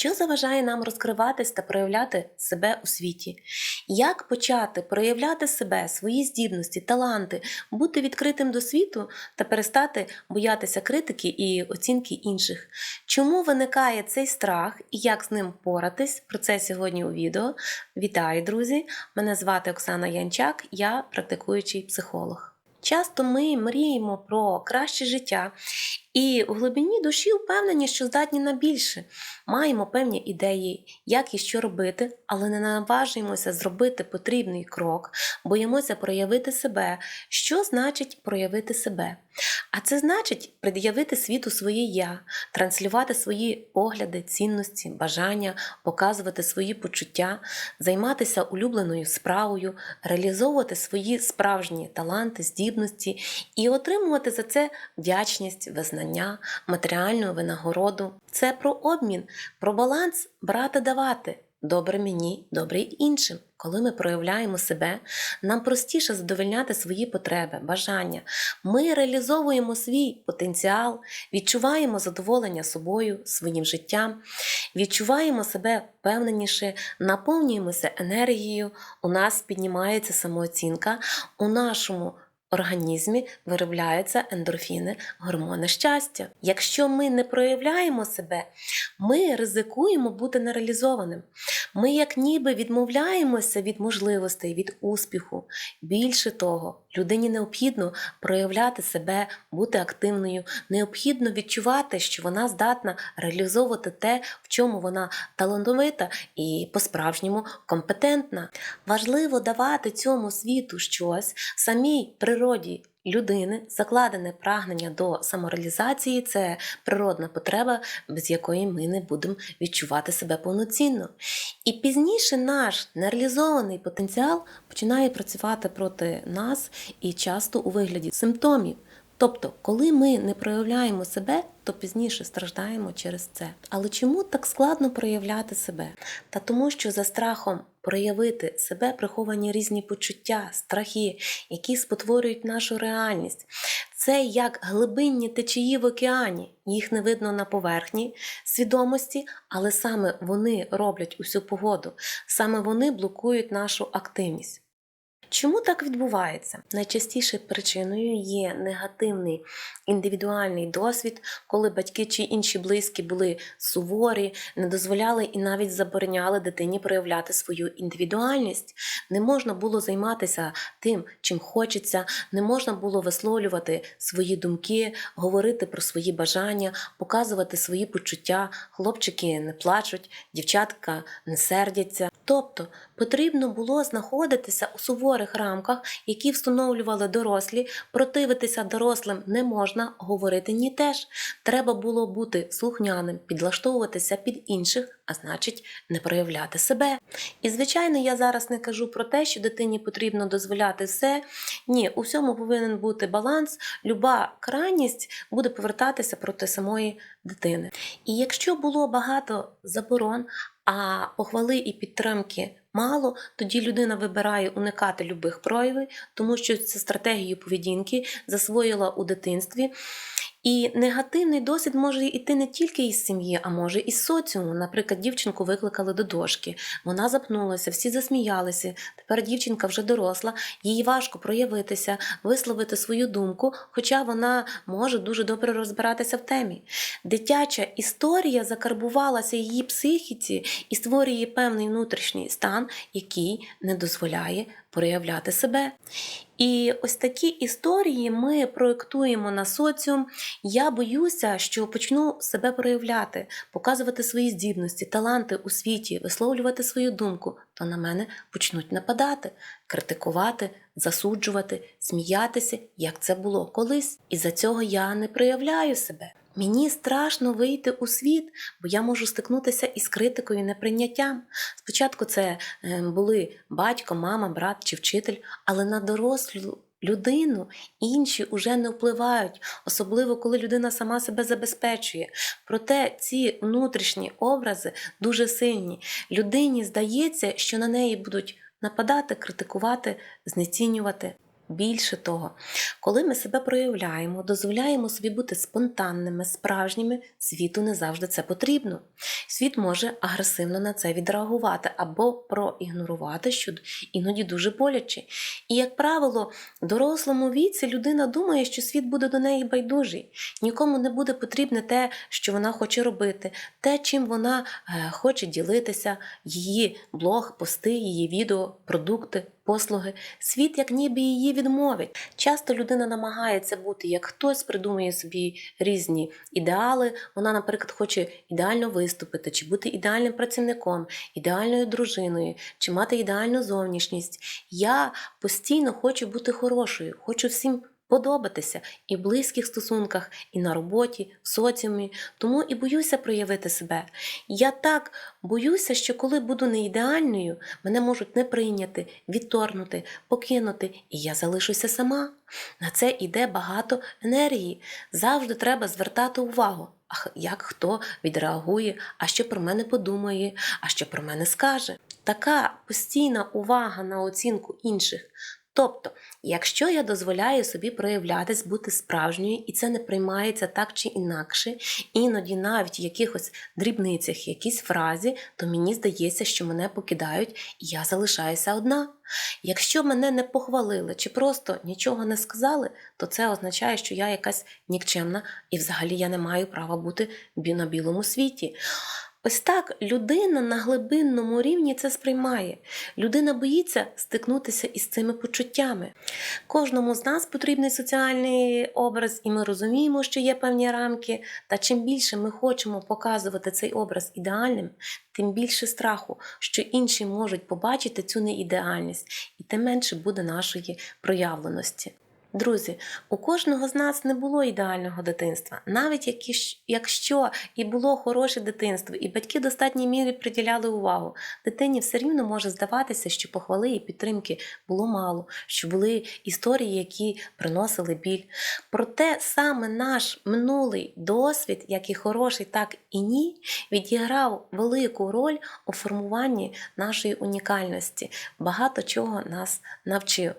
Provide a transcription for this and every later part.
Що заважає нам розкриватись та проявляти себе у світі? Як почати проявляти себе, свої здібності, таланти, бути відкритим до світу та перестати боятися критики і оцінки інших? Чому виникає цей страх і як з ним поратись? Про це сьогодні у відео. Вітаю, друзі! Мене звати Оксана Янчак, я практикуючий психолог. Часто ми мріємо про краще життя і у глибині душі впевнені, що здатні на більше. Маємо певні ідеї, як і що робити, але не наважуємося зробити потрібний крок, боїмося проявити себе. Що значить проявити себе? А це значить пред'явити світу своє я, транслювати свої погляди, цінності, бажання, показувати свої почуття, займатися улюбленою справою, реалізовувати свої справжні таланти, здібності і отримувати за це вдячність, визнання, матеріальну винагороду. Це про обмін, про баланс брати давати. Добре мені, добре іншим. Коли ми проявляємо себе, нам простіше задовольняти свої потреби, бажання. Ми реалізовуємо свій потенціал, відчуваємо задоволення собою, своїм життям, відчуваємо себе впевненіше, наповнюємося енергією, у нас піднімається самооцінка, у нашому організмі виробляються ендорфіни, гормони щастя. Якщо ми не проявляємо себе, ми ризикуємо бути нереалізованим. Ми, як ніби, відмовляємося від можливостей, від успіху. Більше того, людині необхідно проявляти себе, бути активною, необхідно відчувати, що вона здатна реалізовувати те, в чому вона талановита і по-справжньому компетентна. Важливо давати цьому світу щось самій природі. Людини закладене прагнення до самореалізації це природна потреба, без якої ми не будемо відчувати себе повноцінно. І пізніше наш нереалізований потенціал починає працювати проти нас і часто у вигляді симптомів. Тобто, коли ми не проявляємо себе, то пізніше страждаємо через це. Але чому так складно проявляти себе? Та тому, що за страхом проявити себе приховані різні почуття, страхи, які спотворюють нашу реальність. Це як глибинні течії в океані. Їх не видно на поверхні свідомості, але саме вони роблять усю погоду, саме вони блокують нашу активність. Чому так відбувається? Найчастішою причиною є негативний індивідуальний досвід, коли батьки чи інші близькі були суворі, не дозволяли і навіть забороняли дитині проявляти свою індивідуальність. Не можна було займатися тим, чим хочеться, не можна було висловлювати свої думки, говорити про свої бажання, показувати свої почуття. Хлопчики не плачуть, дівчатка не сердяться. Тобто потрібно було знаходитися у суворих рамках, які встановлювали дорослі, противитися дорослим не можна, говорити ні теж. Треба було бути слухняним, підлаштовуватися під інших, а значить, не проявляти себе. І, звичайно, я зараз не кажу про те, що дитині потрібно дозволяти все. Ні, у всьому повинен бути баланс, люба крайність буде повертатися проти самої дитини. І якщо було багато заборон, а похвали і підтримки мало, тоді людина вибирає уникати любих проявів, тому що це стратегію поведінки засвоїла у дитинстві. І негативний досвід може йти не тільки із сім'ї, а може із соціуму. Наприклад, дівчинку викликали до дошки, вона запнулася, всі засміялися. Тепер дівчинка вже доросла, їй важко проявитися, висловити свою думку, хоча вона може дуже добре розбиратися в темі. Дитяча історія закарбувалася її психіці і створює певний внутрішній стан, який не дозволяє проявляти себе. І ось такі історії ми проєктуємо на соціум. Я боюся, що почну себе проявляти, показувати свої здібності, таланти у світі, висловлювати свою думку, то на мене почнуть нападати, критикувати, засуджувати, сміятися, як це було колись. І за цього я не проявляю себе. Мені страшно вийти у світ, бо я можу стикнутися із критикою, неприйняттям. Спочатку це е, були батько, мама, брат чи вчитель, але на дорослу людину інші уже не впливають, особливо коли людина сама себе забезпечує. Проте ці внутрішні образи дуже сильні. Людині здається, що на неї будуть нападати, критикувати, знецінювати. Більше того, коли ми себе проявляємо, дозволяємо собі бути спонтанними, справжніми, світу не завжди це потрібно. Світ може агресивно на це відреагувати або проігнорувати, що іноді дуже боляче. І, як правило, дорослому віці людина думає, що світ буде до неї байдужий. Нікому не буде потрібне те, що вона хоче робити, те, чим вона е, хоче ділитися, її блог, пости, її відео, продукти. Послуги, світ як ніби її відмовить. Часто людина намагається бути як хтось, придумує собі різні ідеали. Вона, наприклад, хоче ідеально виступити, чи бути ідеальним працівником, ідеальною дружиною, чи мати ідеальну зовнішність. Я постійно хочу бути хорошою, хочу всім подобатися і в близьких стосунках, і на роботі, в соціумі, тому і боюся проявити себе. Я так боюся, що коли буду не ідеальною, мене можуть не прийняти, відторгнути, покинути, і я залишуся сама. На це йде багато енергії. Завжди треба звертати увагу. А як хто відреагує, а що про мене подумає, а що про мене скаже. Така постійна увага на оцінку інших. Тобто, якщо я дозволяю собі проявлятись, бути справжньою, і це не приймається так чи інакше, іноді навіть в якихось дрібницях, якійсь фразі, то мені здається, що мене покидають, і я залишаюся одна. Якщо мене не похвалили чи просто нічого не сказали, то це означає, що я якась нікчемна і взагалі я не маю права бути на білому світі. Ось так людина на глибинному рівні це сприймає. Людина боїться стикнутися із цими почуттями. Кожному з нас потрібний соціальний образ, і ми розуміємо, що є певні рамки. Та чим більше ми хочемо показувати цей образ ідеальним, тим більше страху, що інші можуть побачити цю неідеальність, і тим менше буде нашої проявленості. Друзі, у кожного з нас не було ідеального дитинства, навіть якщо і було хороше дитинство, і батьки в достатній мірі приділяли увагу, дитині все рівно може здаватися, що похвали і підтримки було мало, що були історії, які приносили біль. Проте саме наш минулий досвід, як і хороший, так і ні, відіграв велику роль у формуванні нашої унікальності, багато чого нас навчив.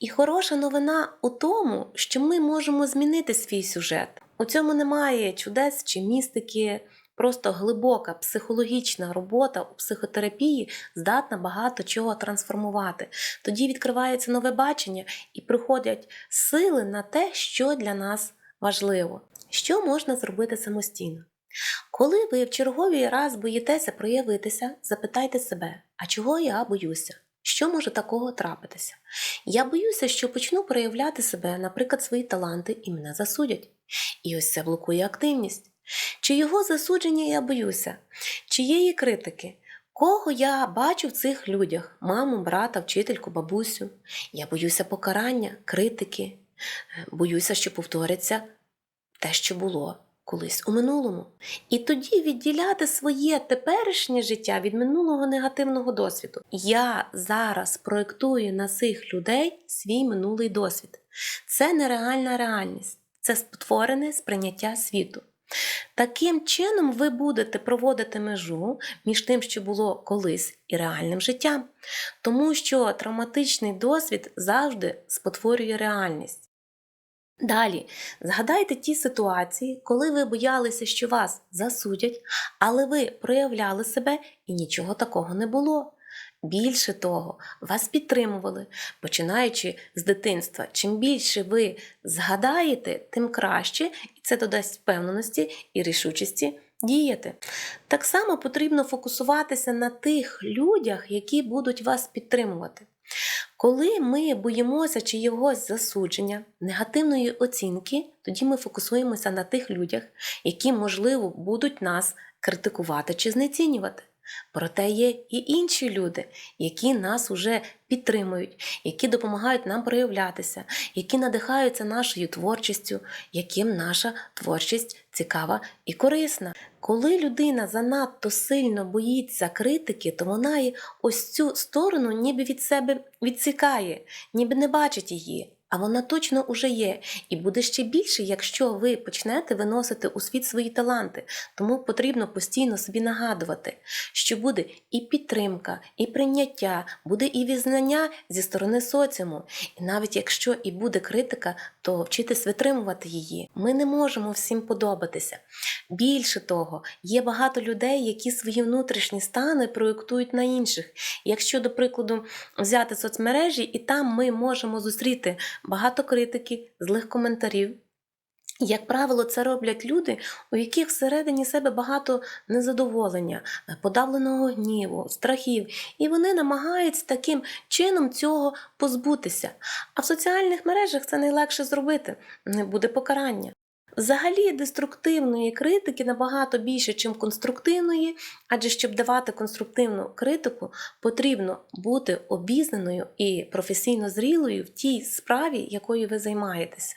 І хороша новина у тому, що ми можемо змінити свій сюжет. У цьому немає чудес чи містики. Просто глибока психологічна робота у психотерапії здатна багато чого трансформувати. Тоді відкривається нове бачення і приходять сили на те, що для нас важливо. Що можна зробити самостійно? Коли ви в черговий раз боїтеся проявитися, запитайте себе, а чого я боюся? Що може такого трапитися? Я боюся, що почну проявляти себе, наприклад, свої таланти, і мене засудять. І ось це блокує активність. Чи його засудження я боюся, чиєї критики? Кого я бачу в цих людях маму, брата, вчительку, бабусю? Я боюся покарання, критики, боюся, що повториться те, що було колись у минулому. І тоді відділяти своє теперішнє життя від минулого негативного досвіду. Я зараз проєктую на цих людей свій минулий досвід. Це нереальна реальність, це спотворене сприйняття світу. Таким чином, ви будете проводити межу між тим, що було колись, і реальним життям, тому що травматичний досвід завжди спотворює реальність. Далі, згадайте ті ситуації, коли ви боялися, що вас засудять, але ви проявляли себе і нічого такого не було. Більше того, вас підтримували, починаючи з дитинства. Чим більше ви згадаєте, тим краще, і це додасть впевненості і рішучості діяти. Так само потрібно фокусуватися на тих людях, які будуть вас підтримувати. Коли ми боїмося чиєгось засудження, негативної оцінки, тоді ми фокусуємося на тих людях, які, можливо, будуть нас критикувати чи знецінювати. Проте є і інші люди, які нас уже підтримують, які допомагають нам проявлятися, які надихаються нашою творчістю, яким наша творчість цікава і корисна. Коли людина занадто сильно боїться критики, то вона ось цю сторону ніби від себе відсікає, ніби не бачить її. А вона точно уже є, і буде ще більше, якщо ви почнете виносити у світ свої таланти. Тому потрібно постійно собі нагадувати, що буде і підтримка, і прийняття, буде і візнання зі сторони соціуму. І навіть якщо і буде критика, то вчитись витримувати її. Ми не можемо всім подобатися. Більше того, є багато людей, які свої внутрішні стани проєктують на інших. Якщо, до прикладу, взяти соцмережі, і там ми можемо зустріти багато критики, злих коментарів. Як правило, це роблять люди, у яких всередині себе багато незадоволення, подавленого гніву, страхів, і вони намагаються таким чином цього позбутися. А в соціальних мережах це найлегше зробити, не буде покарання. Взагалі, деструктивної критики набагато більше, ніж конструктивної, адже щоб давати конструктивну критику, потрібно бути обізнаною і професійно зрілою в тій справі, якою ви займаєтеся.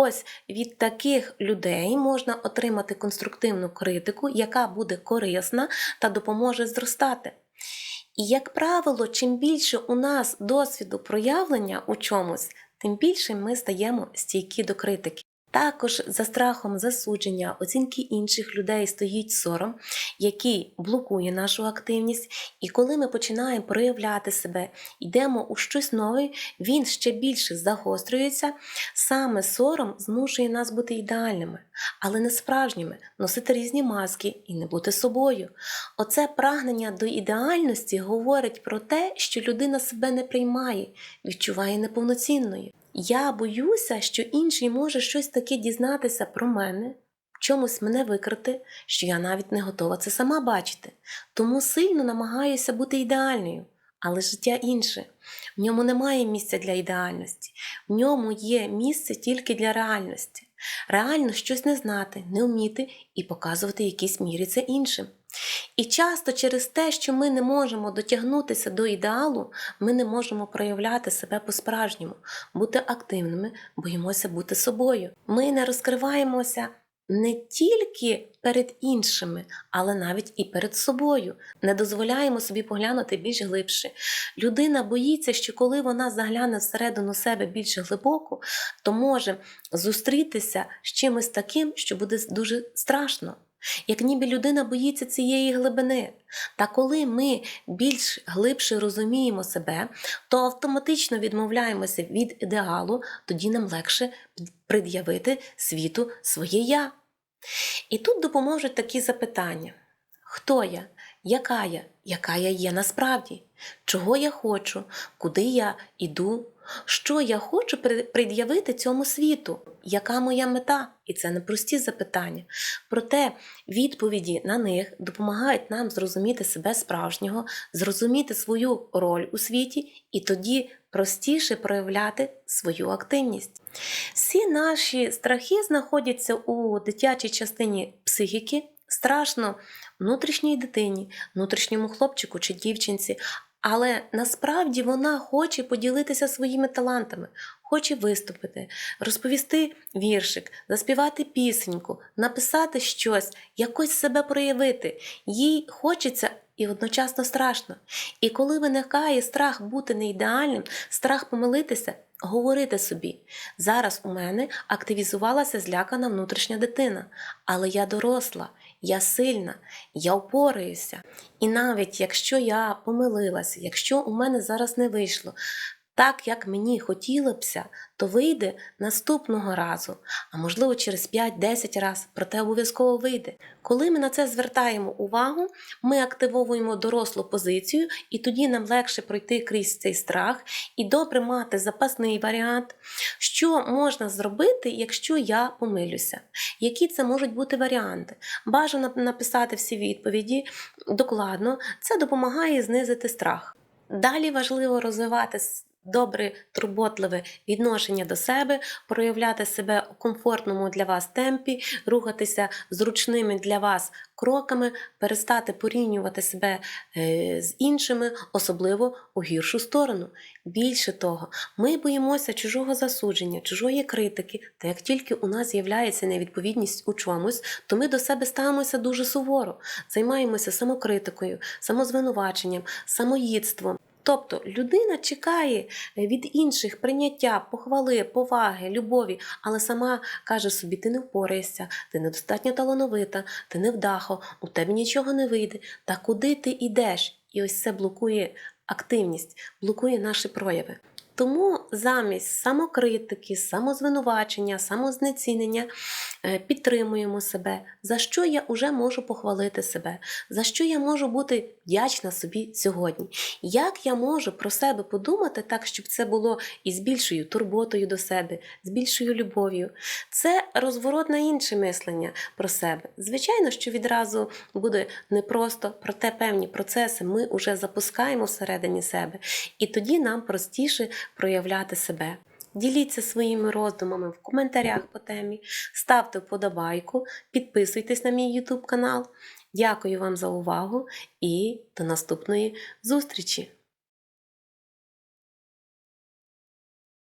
Ось від таких людей можна отримати конструктивну критику, яка буде корисна та допоможе зростати. І, як правило, чим більше у нас досвіду проявлення у чомусь, тим більше ми стаємо стійкі до критики. Також за страхом засудження, оцінки інших людей стоїть сором, який блокує нашу активність. І коли ми починаємо проявляти себе, йдемо у щось нове, він ще більше загострюється. Саме сором змушує нас бути ідеальними, але не справжніми, носити різні маски і не бути собою. Оце прагнення до ідеальності говорить про те, що людина себе не приймає, відчуває неповноцінною. Я боюся, що інший може щось таке дізнатися про мене, чомусь мене викрити, що я навіть не готова це сама бачити. Тому сильно намагаюся бути ідеальною. Але життя інше. В ньому немає місця для ідеальності, в ньому є місце тільки для реальності. Реально щось не знати, не вміти і показувати якійсь мірі це іншим. І часто через те, що ми не можемо дотягнутися до ідеалу, ми не можемо проявляти себе по-справжньому, бути активними, боїмося бути собою. Ми не розкриваємося не тільки перед іншими, але навіть і перед собою. Не дозволяємо собі поглянути більш глибше. Людина боїться, що коли вона загляне всередину себе більш глибоко, то може зустрітися з чимось таким, що буде дуже страшно. Як ніби людина боїться цієї глибини. Та коли ми більш глибше розуміємо себе, то автоматично відмовляємося від ідеалу, тоді нам легше пред'явити світу своє я. І тут допоможуть такі запитання: хто я? Яка я? Яка я є насправді? Чого я хочу? Куди я іду? Що я хочу пред'явити цьому світу? Яка моя мета? І це не прості запитання. Проте відповіді на них допомагають нам зрозуміти себе справжнього, зрозуміти свою роль у світі і тоді простіше проявляти свою активність. Всі наші страхи знаходяться у дитячій частині психіки. Страшно внутрішній дитині, внутрішньому хлопчику чи дівчинці, але насправді вона хоче поділитися своїми талантами, хоче виступити, розповісти віршик, заспівати пісеньку, написати щось, якось себе проявити. Їй хочеться. І одночасно страшно. І коли виникає страх бути неідеальним, страх помилитися, говорити собі: зараз у мене активізувалася злякана внутрішня дитина, але я доросла, я сильна, я впораюся. І навіть якщо я помилилася, якщо у мене зараз не вийшло, так як мені хотілося то вийде наступного разу, а можливо через 5-10 разів, проте обов'язково вийде. Коли ми на це звертаємо увагу, ми активовуємо дорослу позицію, і тоді нам легше пройти крізь цей страх і добре мати запасний варіант, що можна зробити, якщо я помилюся. Які це можуть бути варіанти? Бажано написати всі відповіді докладно, це допомагає знизити страх. Далі важливо розвивати добре, турботливе відношення до себе, проявляти себе у комфортному для вас темпі, рухатися зручними для вас кроками, перестати порівнювати себе е, з іншими, особливо у гіршу сторону. Більше того, ми боїмося чужого засудження, чужої критики, та як тільки у нас з'являється невідповідність у чомусь, то ми до себе ставимося дуже суворо, займаємося самокритикою, самозвинуваченням, самоїдством. Тобто людина чекає від інших прийняття, похвали, поваги, любові, але сама каже собі: ти не впораєшся, ти недостатньо талановита, ти невдахо, у тебе нічого не вийде. Та куди ти йдеш? І ось це блокує активність, блокує наші прояви. Тому замість самокритики, самозвинувачення, самознецінення е, підтримуємо себе, за що я вже можу похвалити себе, за що я можу бути вдячна собі сьогодні. Як я можу про себе подумати так, щоб це було і з більшою турботою до себе, з більшою любов'ю. Це розворот на інше мислення про себе. Звичайно, що відразу буде непросто, проте певні процеси ми вже запускаємо всередині себе, і тоді нам простіше проявляти себе. Діліться своїми роздумами в коментарях по темі, ставте вподобайку, підписуйтесь на мій YouTube канал. Дякую вам за увагу і до наступної зустрічі!